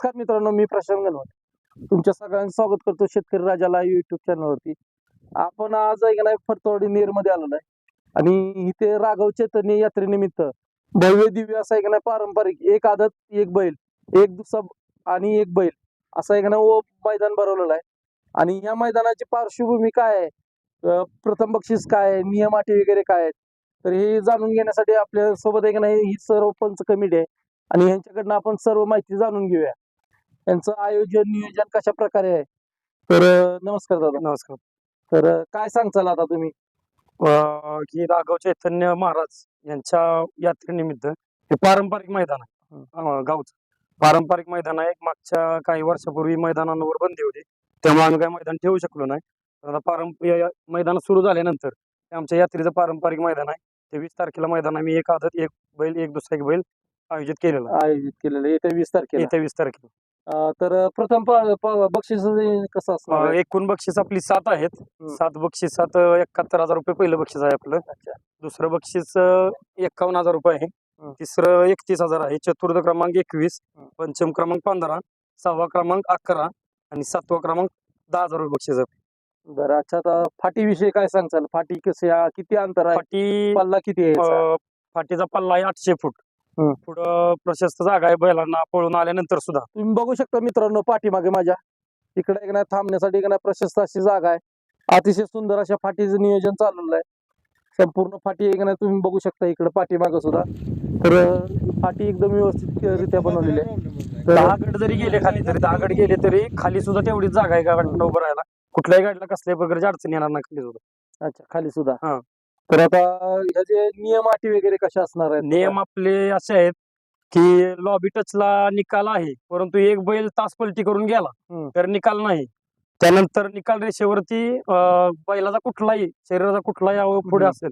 नमस्कार मित्रांनो मी प्रशांत गणवत. तुमच्या सगळ्यांचं स्वागत करतो शेतकरी राजाला युट्यूब चॅनलवरती आपण आज ऐकलाय फरतवाडी नेरमध्ये आलेलो आहे. आणि इथे राघव चैतन्य यात्रेनिमित्त भव्य दिव्य असं ऐकणार पारंपरिक. एक आदत एक बैल एक दुसरा आणि एक बैल. असं ऐकणार व ओ मैदान भरवलेलं आहे. आणि या मैदानाची पार्श्वभूमी काय आहे? प्रथम बक्षीस काय आहे? नियम आठी वगैरे काय आहेत? तर हे जाणून घेण्यासाठी आपल्यासोबत ऐकणार नाही ही सर्व पंच कमिटी आहे. आणि यांच्याकडनं आपण सर्व माहिती जाणून घेऊया. यांचं आयोजन नियोजन कशा प्रकारे आहे? तर नमस्कार दादा. नमस्कार. तर काय सांगचाल आता तुम्ही? अं, की राघव चैतन्य महाराज यांच्या यात्रेनिमित्त हे पारंपरिक मैदान आहे. अं, गावचं. पारंपरिक मैदान आहे. मागच्या काही वर्षापूर्वी मैदानांवर बंदी होती. त्यामुळे आम्ही काही मैदान ठेवू शकलो नाही. तर आता पारंपरिक मैदान सुरू झाल्यानंतर ते आमच्या यात्रेचं पारंपरिक मैदान आहे. ते वीस तारखेला मैदान आम्ही एक आदत एक बैल एक दुसरा एक बैल आयोजित केलेलं आयोजित केलेलं येत्या वीस तारखेला. येत्या वीस तारखेला. तर प्रथम बक्षीस कसं असणार अं, आहे? एकूण बक्षीस आपली सात आहेत. सात बक्षिसात एकाहत्तर हजार रुपये पहिलं बक्षीस आहे आपलं. दुसरं बक्षीस अं, एकावन्न हजार रुपये आहे. तिसरं एकतीस हजार आहे चतुर्थ क्रमांक एकवीस. पंचम क्रमांक पंधरा सहावा क्रमांक अकरा आणि सातवा क्रमांक दहा हजार रुपये बक्षीस आहे बरं अच्छा आता फाटी विषयी काय सांगचाल फाटी कसे किती अंतर आहे फाटी पल्ला किती आहे फाटीचा पल्ला आहे आठशे फूट. पुढं प्रशस्त जागा आहे बैलांना पळून आल्यानंतर सुद्धा. तुम्ही बघू शकता मित्रांनो पाठीमागे माझ्या. इकडे एक नाही थांबण्यासाठी एक नाही प्रशस्त अशी जागा आहे. अतिशय सुंदर अशा फाटीचं नियोजन चाललेलं आहे. संपूर्ण फाटी एक नाही तुम्ही बघू शकता इकडे पाठीमागे सुद्धा. तर फाटी एकदम व्यवस्थित रित्या बनवलेली आहे. दहा गट जरी गेले खाली तरी दहा गट गेले तरी खाली सुद्धा तेवढीच जागा आहे गाडीला उभं राहायला. कुठल्याही गाडीला कसल्याही प्रकारची अडचण येणार नाही खाली सुद्धा. अच्छा खाली सुद्धा. हा. तर आता ह्याचे नियम अटी वगैरे कशा असणार आहेत? नियम आपले असे आहेत की लॉबी टचला निकाल आहे परंतु एक बैल तास पलटी करून गेला. तर निकाल नाही. त्यानंतर निकाल रेषेवरती अं, बैलाचा कुठलाही शरीराचा कुठलाही अवयव पुढे हम्म. असेल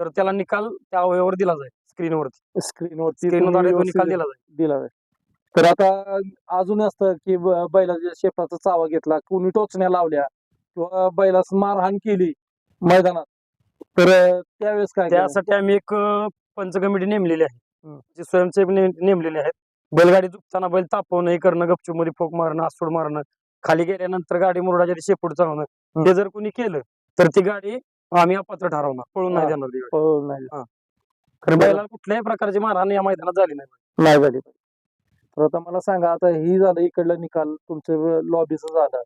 तर त्याला निकाल त्या अवयवावर दिला जाईल स्क्रीनवरती स्क्रीनवरती स्क्रीनद्वारे तो निकाल दिला जाईल. दिला जाईल. तर आता अजून असतं की ब- बैलाच्या शेपाचा चावा घेतला कोणी टोचण्या लावल्या किंवा बैलास मारहाण केली मैदानात तर त्यावेळेस काय? त्यासाठी आम्ही एक पंच कमिटी नेमलेली आहे. जे स्वयंसेवक नेमलेले आहेत बैलगाडी चुकताना बैल तापवणं हे करणं गपचूपमध्ये फोक मारणं आसूड मारणं खाली गेल्यानंतर गाडी मुरडाच्या शेपूट चालवणं. हे जर कोणी केलं तर ती गाडी आम्ही अपात्र ठरवणार पळून नाही. देणार कारण बरं. बैलाला कुठल्याही प्रकारची मारहाण या मैदानात झाली नाही नाही झाली तर आता मला सांगा आता ही झालं इकडलं निकाल तुमचं लॉबीचं झालं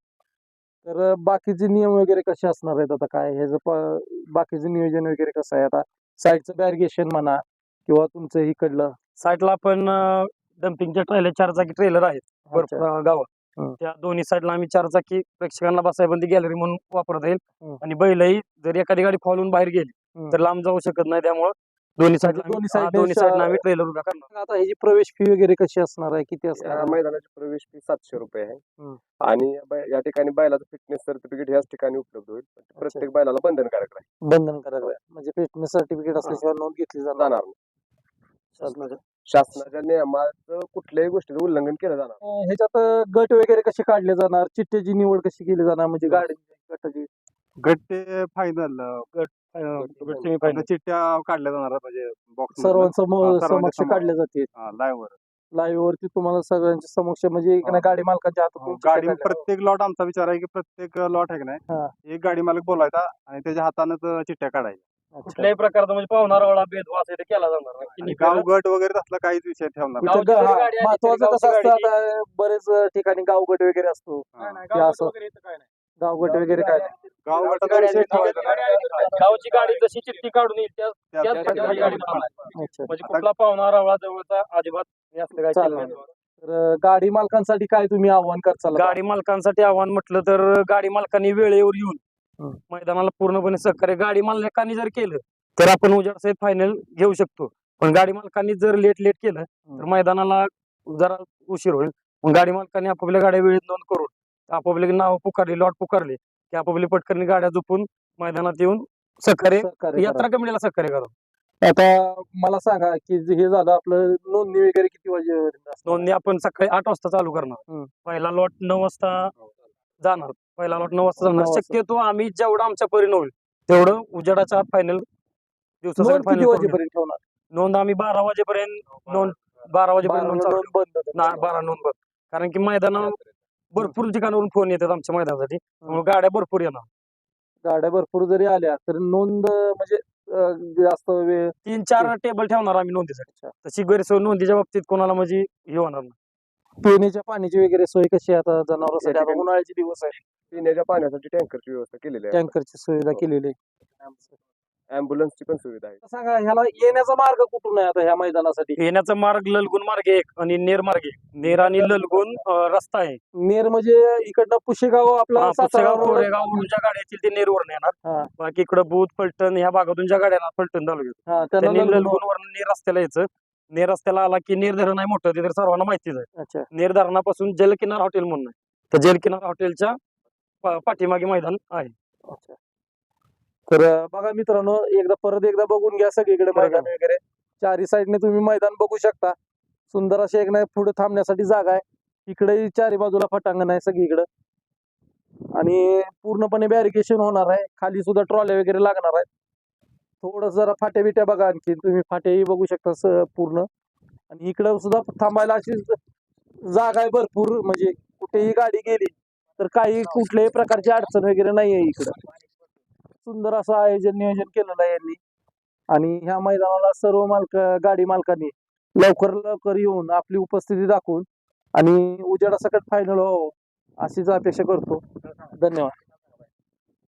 तर बाकीचे नियम वगैरे कसे असणार आहेत आता काय ह्याचं प- बाकीचं नियोजन वगैरे कसं आहे आता साईडचं बॅरिगेशन म्हणा किंवा तुमचं इकडलं साईडला आपण डम्पिंगच्या ट्रेलर चार चाकी ट्रेलर आहेत. भरपूर गावात. त्या दोन्ही साईडला आम्ही चार चाकी प्रेक्षकांना बसायबंदी गॅलरी म्हणून वापरता येईल. आणि बैलही जर एखादी गाडी फॉलून बाहेर गेली. तर लांब जाऊ शकत नाही त्यामुळं दोन्ही साईडला दोन्ही आम्ही- side हा, ने दोन्ही साईडला आम्ही ट्रेलर उभा करणार. आता ह्याची प्रवेश फी वगैरे कशी असणार आहे? किती असणार या आहे? मैदानाची प्रवेश फी सातशे रुपये आहे. हम्म. आणि या बै- या ठिकाणी बैलाचं फिटनेस सर्टिफिकेट याच ठिकाणी उपलब्ध होईल. प्रत्येक बैलाला बंधनकारक राहील. बंधनकारक आहे म्हणजे फिटनेस सर्टिफिकेट असल्याशिवाय नोंद घेतली जाणार. जाणार नाही. शासनाच्या. शासनाच्या नियमाचं कुठल्याही गोष्टीचं उल्लंघन केलं जाणार नाही. अं, ह्याच्यात अं, गट वगैरे कसे काढले जाणार? चिठ्ठ्याची निवड कशी केली जाणार? म्हणजे गाडी गटाची. गट ते फायनल गट semi-final. चिठ्ठ्या काढल्या जाणार आहेत म्हणजे बॉक्स सर्वांसमोर हा, सर्वांच्या समक्ष समोर. काढले जाते लाईव्ह वर लाईव्ह वरती तुम्हाला सगळ्यांच्या समक्ष म्हणजे एक ना हा. गाडी मालकाच्या चिठ्ठ्या गाडी काढल्या प्रत्येक लॉट आमचा विचार आहे की प्रत्येक लॉट आहे की हा. नाही एक गाडी मालक बोलायचा आणि त्याच्या हातानंच चिठ्ठ्या काढायच्या. कुठल्याही प्रकारचा म्हणजे पाहुणारा भेदभाव असेल ते केला जाणार नाही. आणि गाव गट वगैरे तसला काहीच विषय ठेवणार नाही. इथं गावची ग- जरी हा, गाडी आली तरी महत्वाचं गावची कसं असतं गाडी- आता बरेच ठिकाणी गावगट वगैरे असतो असं गावगट वगैरे काय नाही. गाव गटाचा विषय ठेवायचा नाही. गावची गाडी जशी चिठ्ठी काढून येईल त्या गाडी. अच्छा म्हणजे कुठला पाहुणा रावळा जवळचा अजिबात हे असलं काय केलं चालेल. नाही. तर अं, गाडी मालकांसाठी काय तुम्ही आव्हान करचाल गाडी मालकांसाठी आव्हान म्हटलं तर गाडी मालकांनी वेळेवर येऊन. मैदानाला पूर्णपणे सहकार्य गाडी मालकांनी जर केलं तर आपण उजाड सहित फायनल घेऊ शकतो पण गाडी मालकांनी जर लेट लेट केलं तर. मैदानाला जरा उशीर होईल मग गाडी मालकांनी आपापल्या गाड्या वेळेत नोंद करून आपापले नाव पुकारले लॉट पुकारले की आपापली पटकन गाड्या झोपून मैदानात येऊन सहकार्य यात्रा कमिटीला सहकार्य करा. आता मला सांगा की हे झालं आपलं नोंदणी वगैरे किती असणार? नोंदणी आपण सकाळी आठ वाजता चालू करणार. पहिला लॉट नऊ वाजता जाणार पहिला लॉट नऊ वाजता जाणार. शक्यतो आम्ही जेवढं आमच्या परीन होईल तेवढं उजेडाच्या फायनल वाजेपर्यंत ठेवणार नोंद आम्ही बारा वाजेपर्यंत नोंद बारा वाजेपर्यंत नोंद बंद बारा नोंद बंद कारण की मैदान भरपूर ठिकाणावरून फोन येतात आमच्या मैदानासाठी. त्यामुळे गाड्या भरपूर येणार. गाड्या भरपूर जरी आल्या तर नोंद म्हणजे अं, जास्त वेळ तीन चार टेबल ठेवणार आम्ही नोंदीसाठी. तशी गैरसोय नोंदीच्या बाबतीत कोणाला म्हणजे हे होणार नाही. पिण्याच्या पाण्याची वगैरे सोय कशी आहे आता जनावरांसाठी? आता ठिकाणी- उन्हाळ्याचे दिवस आहे. पिण्याच्या पाण्यासाठी टँकरची व्यवस्था केलेली आहे. टँकरची सुविधा केलेली आहे. अँब्युलन्सची पण सुविधा आहे. सांगा ह्याला येण्याचा मार्ग कुठून आहे आता ह्या मैदानासाठी? येण्याचा मार्ग ललगुण मार्ग एक आणि नेर मार्ग एक. नेर आणि ललगुण अं, रस्ता आहे. नेर म्हणजे इकडनं पुशेगाव आपला हा, सातारा पुसेगाव ज्या गाड्या येतील ते नेरवरून हा. येणार बाकी इकडं बुध फलटण ह्या भागातून ज्या गाड्या येणार फलटण तालुक्यात हा, त्यांना त्यांनी ललगुण- ललगुणवरून नेर रस्त्याला यायचं. नेर रस्त्याला आला की नेर धरण आहे मोठं ते तर सर्वांना माहितीच आहे. अच्छा. नेर धरणापासून जलकिनार हॉटेल म्हणून आहे. तर जलकिनार हॉटेलच्या पा- पाठीमागे मैदान आहे. अच्छा. तर बघा मित्रांनो एकदा परत एकदा बघून घ्या सगळीकडे. मैदान वगैरे. चारी साईडने तुम्ही मैदान बघू शकता. सुंदर असे एक नाही पुढे थांबण्यासाठी जागा आहे. इकडे चारी बाजूला फटांगण आहे सगळीकडे. आणि पूर्णपणे बॅरिकेशन होणार आहे. खाली सुद्धा ट्रॉल्या वगैरे लागणार आहेत थोडं जरा फाट्या बिट्या बघा आणखी. तुम्ही फाट्याही बघू शकता पूर्ण. आणि इकडं सुद्धा थांबायला अशी जागा आहे भरपूर. म्हणजे कुठेही गाडी गेली तर काही कुठल्याही प्रकारची अडचण वगैरे नाही आहे इकडं. सुंदर असं आयोजन नियोजन केलेलं आहे यांनी. आणि ह्या मैदानाला सर्व मालक गाडी मालकांनी लवकर लवकर येऊन आपली उपस्थिती दाखवून आणि उजेडासकट फायनल व्हावं अशीच अपेक्षा करतो. धन्यवाद.